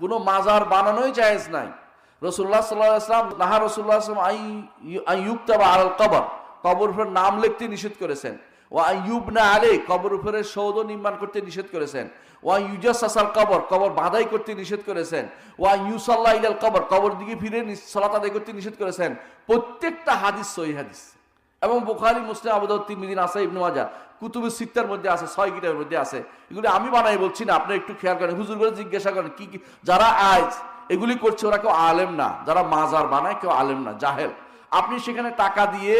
কোনো মাজার বানানোই জায়েজ নাই। রসুল্লাহ সাল্লাম নাহা রসুল্লাহ ইউক্তাবা আল কবর। কবর উপর নাম লিখতে নিষেধ করেছেন। ও আইয়ুব না আলে কবর উপরে সৌধ নির্মাণ করতে নিষেধ করেছেন। ও ইউজাসাল কবর কবর বাধাই করতে নিষেধ করেছেন। ও ইউসাল্লাহ ইলাল কবর কবর দিকে ফিরে সলাত আদায় করতে নিষেধ করেছেন। প্রত্যেকটা হাদিস সহি হাদিস। এবং বুখারি, মুসলিম, আবুদাউদ তিরমিদিন আছে ইবনু মাজা কুতুবুস সিত্তার মধ্যে আছে, ছয় কিতাবের মধ্যে আছে। এগুলি আমি বানাই বলছি না, আপনি একটু খেয়াল করেন, হুজুর করে জিজ্ঞাসা করেন, কি কি যারা আজ এগুলি করছে ওরা কেউ আলেম না, যারা মাজার বানায় কেউ আলেম না, জাহেল। আপনি সেখানে টাকা দিয়ে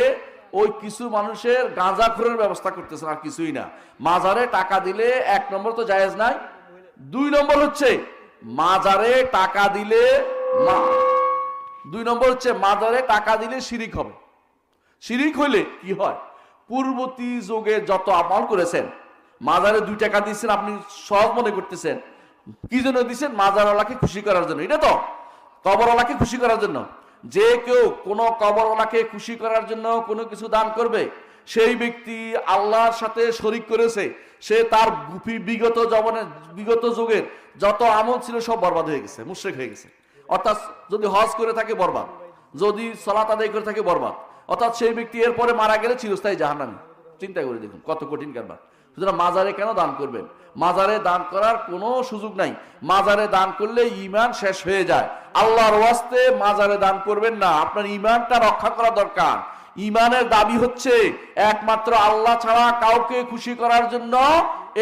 ওই কিছু মানুষের গাঁজা খোরের ব্যবস্থা করতেছেন, আর কিছুই না। মাজারে টাকা দিলে এক নম্বর তো জায়েজ নাই, দুই নম্বর হচ্ছে মাজারে টাকা দিলে দুই নম্বর হচ্ছে মাজারে টাকা দিলে শিরিক হবে। শিরিক হইলে কি হয়? পূর্ববর্তী যুগে যত আমল করেছেন, মাজারে দুই টাকা দিয়েছেন, আপনি সহজ মনে করতেছেন, কি জন্য দিচ্ছেন মাজারওয়ালাকে খুশি করার জন্য। এটা তো কবরওয়ালাকে খুশি করার জন্য। যে কেউ কোনো কবরওয়ালাকে খুশি করার জন্য কোনো কিছু দান করবে, সেই ব্যক্তি আল্লাহর সাথে শরিক করেছে, সে তার গুপি বিগত জবনে, বিগত যুগের যত আমল ছিল সব বরবাদ হয়ে গেছে, মুশ্রেক হয়ে গেছে। অর্থাৎ যদি হজ করে থাকে বরবাদ, যদি সলাত আদায় করে থাকে বরবাদ অর্থাৎ সেই ব্যক্তি এরপরে মারা গেলে চিরস্থায়ী জাহান্নামী। চিন্তা করে দেখুন, কত কঠিন কারবার। সুতরাং মাজারে কেন দান করবেন? মাজারে দান করার কোনো সুযোগ নাই। মাজারে দান করলে ইমান শেষ হয়ে যায়। আল্লাহর ওয়াস্তে মাজারে দান করবেন না। আপনার ইমানটা রক্ষা করা দরকার। ইমানের দাবি হচ্ছে, একমাত্র আল্লাহ ছাড়া কাউকে খুশি করার জন্য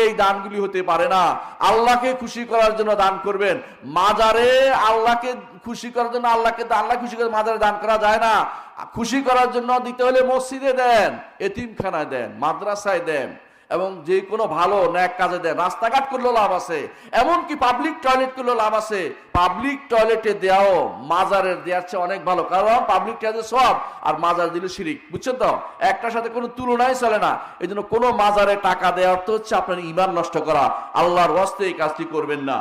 এই দানগুলি হতে পারে না। আল্লাহকে খুশি করার জন্য দান করবেন। মাজারে আল্লাহকে খুশি করার জন্য আল্লাহকে আল্লাহ খুশি করে মাজারে দান করা যায় না। খুশি করার জন্য দিতে হলে মসজিদে দেন, এতিমখানায় দেন, মাদ্রাসায় দেন। এবং যে কোনো ভালো ন্যাক কাজে দেয়। রাস্তাঘাট করলেও লাভ আছে, এমনকি পাবলিক টয়লেট করলেও লাভ আছে। পাবলিক টয়লেটে দেওয়াও মাজারের দেওয়ার চেয়ে অনেক ভালো। কারণ পাবলিক টয়লেটে সব আর মাজার দিলে শিরিক, বুঝছেন তো? একটার সাথে কোনো তুলনাই চলে না। এই জন্য কোনো মাজারে টাকা দেওয়ার তো হচ্ছে আপনার ইমান নষ্ট করা। আল্লাহর হস্তে এই কাজটি করবেন না।